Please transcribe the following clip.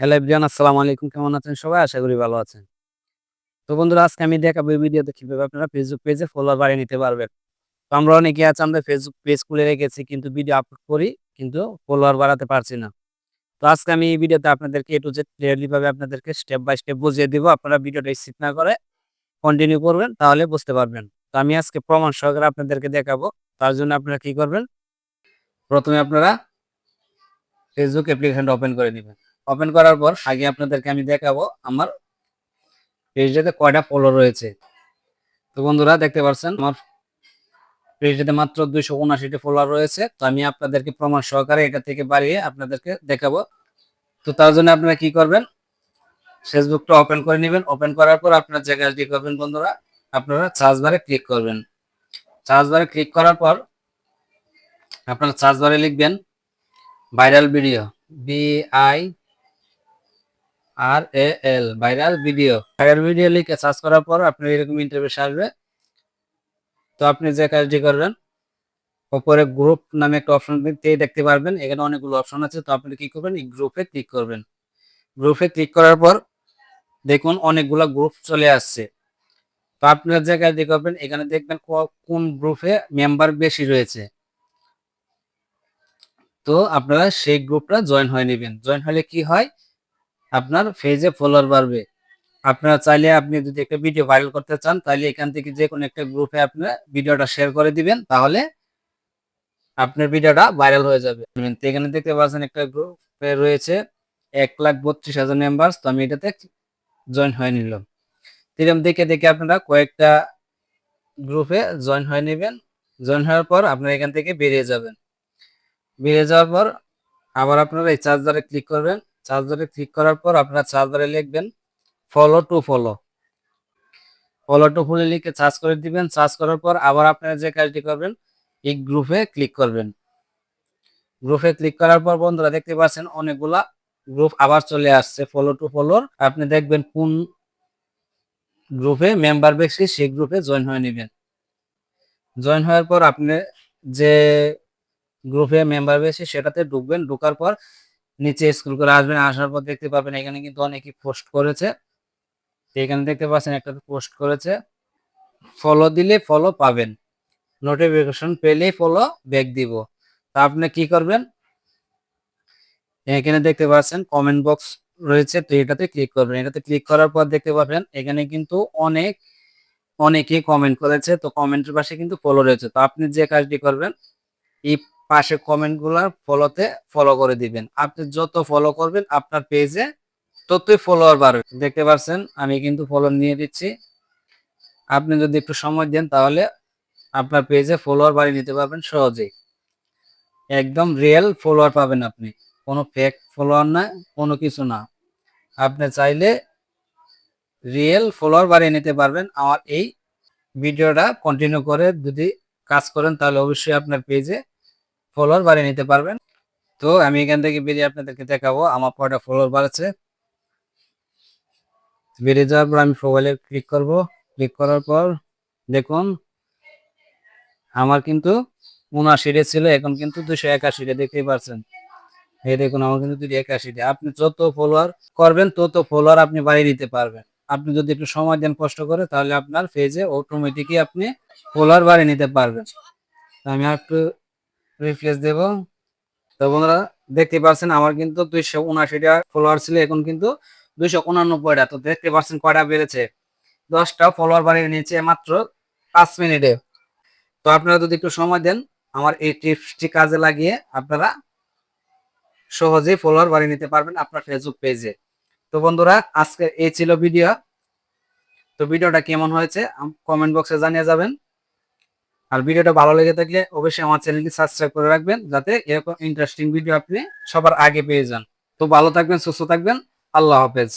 Hello everyone আসসালামু আলাইকুম। কেমন আছেন সবাই? আশা করি ভালো আছেন। তো বন্ধুরা, আজকে আমি দেখাবো ভিডিওতে কীভাবে আপনারা ফেসবুক পেজে ফলোয়ার বাড়িয়ে নিতে পারবেন। তো আমরা অনেকে আছে, আমরা ফেসবুক পেজ খুলে রেখেছি, কিন্তু ভিডিও আপলোড করি, কিন্তু ফলোয়ার বাড়াতে পারছি না। তো আজকে আমি এই ভিডিওতে আপনাদেরকে এ টু জেড ক্লিয়ারলি ভাবে আপনাদেরকে স্টেপ বাই স্টেপ বুঝিয়ে দিব। আপনারা ভিডিওটা স্কিপ না করে কন্টিনিউ করবেন, তাহলে বুঝতে পারবেন। তো আমি আজকে প্রমাণ সহকারে আপনাদেরকে দেখাবো, তার জন্য আপনারা কি করবেন? প্রথমে আপনারা ফেসবুক অ্যাপ্লিকেশনটা ওপেন করে নেবেন ওপেন করার পর আগে আপনাদেরকে আমি দেখাবো আমার পেজটাতে কয়টা ফলো রয়েছে। তো বন্ধুরা, দেখতে পাচ্ছেন, আমার পেজটাতে মাত্র দুইশো উনআশিটি ফলোয়ার রয়েছে। তো আমি আপনাদেরকে প্রমাণ সহকারে এটা থেকে বাড়িয়ে আপনাদেরকে দেখাবো। তো তার জন্য আপনারা কি করবেন? ফেসবুকটা ওপেন করে নেবেন। ওপেন করার পর আপনারা যে কাজটি করবেন বন্ধুরা। আপনারা সার্চ বারে ক্লিক করবেন। সার্চ বারে ক্লিক করার পর আপনারা সার্চ বারে লিখবেন viral video B I R A L viral video viral video লিখে সার্চ করার পর আপনার এরকম ইন্টারভিউ আসবে। তো আপনি যে কাজটি করবেন উপরে গ্রুপ নামে একটা অপশন দেখতে পারবেন। এখানে অনেকগুলো অপশন আছে। তো আপনি কি করবেন? এই গ্রুপে ক্লিক করবেন। গ্রুপে ক্লিক করার পর দেখুন অনেকগুলো গ্রুপ চলে আসছে। তো আপনার যে কাজটি করবেন, এখানে দেখবেন কোন গ্রুপে মেম্বার বেশি রয়েছে। তো আপনারা সেই গ্রুপটা জয়েন হয়ে নেবেন। জয়েন হলে কি হয়? আপনার ফেজে ফলোয়ার বাড়বে। আপনারা চাইলে আপনি যদি একটা ভিডিও ভাইরাল করতে চান তাহলে এখান থেকে যে কোনো একটা গ্রুপে আপনার ভিডিওটা শেয়ার করে দিবেন, তাহলে আপনার ভিডিওটা ভাইরাল হয়ে যাবে। এখানে দেখতে পাচ্ছেন একটা গ্রুপে রয়েছে এক লাখ বত্রিশ হাজার মেম্বার তো আমি এটাতে জয়েন হয়ে নিলাম। এরকম দেখে দেখে আপনারা কয়েকটা গ্রুপে জয়েন হয়ে নেবেন। জয়েন হওয়ার পর আপনারা এখান থেকে বেরিয়ে যাবেন। বেরিয়ে যাওয়ার পর আবার আপনারা এই চার্জারে ক্লিক করবেন। চার্জারে ক্লিক করার পর আপনারা চার্জারে লিখবেন follow to follow follow to follow লিখে চার্জ করে দিবেন চার্জ করার পর আবার আপনারা যে কাজটি করবেন, এই গ্রুপে ক্লিক করবেন। গ্রুপে ক্লিক করার পর বন্ধুরা দেখতে পাচ্ছেন অনেকগুলা গ্রুপ আবার চলে আসছে ফলো টু ফলোর আপনি দেখবেন কোন গ্রুপে মেম্বার বেশি সেই গ্রুপে জয়েন হয়ে নেবেন। জয়েন হওয়ার পর আপনি যে গ্রুপে মেম্বার বেশি সেটাতে ঢুকবেন, ঢুকার পর নিচে স্ক্রল করে আসবেন, আসার পর দেখতে পাবেন এখানে কিন্তু অনেকেই পোস্ট করেছে। এখানে দেখতে পাচ্ছেন একটা পোস্ট করেছে। ফলো দিলে ফলো পাবেন। নোটিফিকেশন পেলেই ফলো ব্যাক দিব। তা আপনি কি করবেন? এখানে দেখতে পাচ্ছেন কমেন্ট বক্স রয়েছে, তো এটাতে ক্লিক করবেন। এটাতে ক্লিক করার পর দেখতে পাবেন এখানে কিন্তু অনেক অনেকেই কমেন্ট করেছে। তো কমেন্টের পাশে কিন্তু ফলো রয়েছে। তো আপনি যে কাজটি করবেন এই পাশে কমেন্টগুলো ফলোতে ফলো করে দিবেন। আপনি যত ফলো করবেন, আপনার পেজে ততই ফলোয়ার বাড়বে। দেখতে পাচ্ছেন, আমি কিন্তু ফলো নিয়ে দিচ্ছি। আপনি যদি একটু সময় দেন, তাহলে আপনার পেজে ফলোয়ার বাড়িয়ে নিতে পারবেন সহজেই। একদম রিয়েল ফলোয়ার পাবেন আপনি। কোনো ফেক ফলোয়ার না, কোনো কিছু না। আপনি চাইলে রিয়েল ফলোয়ার বাড়িয়ে নিতে পারবেন। আমার এই ভিডিওটা কন্টিনিউ করে যদি কাজ করেন, তাহলে অবশ্যই আপনার পেজে ফলোয়ার বাড়িয়ে নিতে পারবেন। তো আমি এখান থেকে বেরিয়ে আপনাদেরকে দেখাবো, আমার কয়টা ফলোয়ার বাড়াচ্ছে। বেরিয়ে যাওয়ার পর আমি মোবাইলে ক্লিক করব। ক্লিক করার পর দেখুন, আমার কিন্তু উনআশিটা ছিল, এখন কিন্তু দুশো একাশিটা, দেখতেই পারছেন এই দেখুন, আমার কিন্তু দুশো একাশিটা। আপনি যত ফলোয়ার করবেন, তত ফলোয়ার আপনি বাড়িয়ে নিতে পারবেন। আপনি যদি একটু সময় দেন, কষ্ট করে, তাহলে আপনার পেজে অটোমেটিকই আপনি ফলোয়ার বাড়িয়ে নিতে পারবেন। আমি আর একটু রিফ্রেশ দেব। তো বন্ধুরা, দেখতে পাচ্ছেন আমার কিন্তু দুইশো উনআশিটা ফলোয়ার ছিল, এখন কিন্তু দুইশো উনানব্বইটা। তো দেখতে পাচ্ছেন কয়টা বেড়েছে? দশটা ফলোয়ার বাড়িয়ে নিয়েছে মাত্র পাঁচ মিনিটে। তো আপনারা যদি একটু সময় দেন, আমার এই টিপসটি কাজে লাগিয়ে আপনারা সহজেই ফলোয়ার বাড়িয়ে নিতে পারবেন আপনার ফেসবুক পেজে তো বন্ধুরা আজকে এই ছিল ভিডিও তো ভিডিওটা কেমন হয়েছে কমেন্ট বক্সে জানিয়ে যাবেন। আর ভিডিওটা ভালো লেগে থাকলে অবশ্যই আমার চ্যানেলটি সাবস্ক্রাইব করে রাখবেন যাতে এরকম ইন্টারেস্টিং ভিডিও আপনি সবার আগে পেয়ে যান। তো ভালো থাকবেন, সুস্থ থাকবেন। আল্লাহ হাফেজ।